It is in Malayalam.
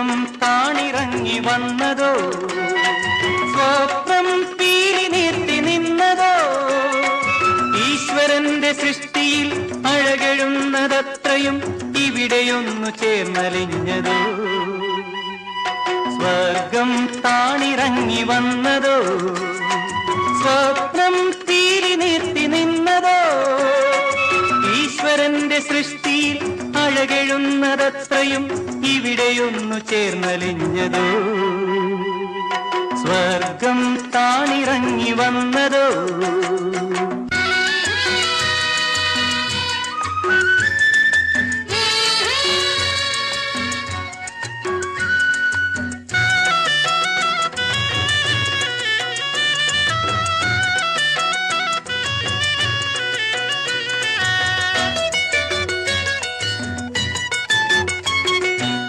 സ്വർഗം താണിറങ്ങി വന്നതോ? സ്വപ്നം പീലി നീർത്തി നിന്നതോ? ഈശ്വരന്റെ സൃഷ്ടിയിൽ അഴകഴുന്നതത്രയും ഇവിടെയൊന്നു ചേർന്നലിഞ്ഞതോ? സ്വർഗം താണിറങ്ങി വന്നതോ? സ്വപ്നം തീരി നിർത്തി നിന്നതോ? ഈശ്വരന്റെ സൃഷ്ടിയിൽ അഴകെഴുന്നതത്രയും ഇവിടെയൊന്നു ചേർന്നലിഞ്ഞതോ? സ്വർഗം താണിറങ്ങി വന്നതോ?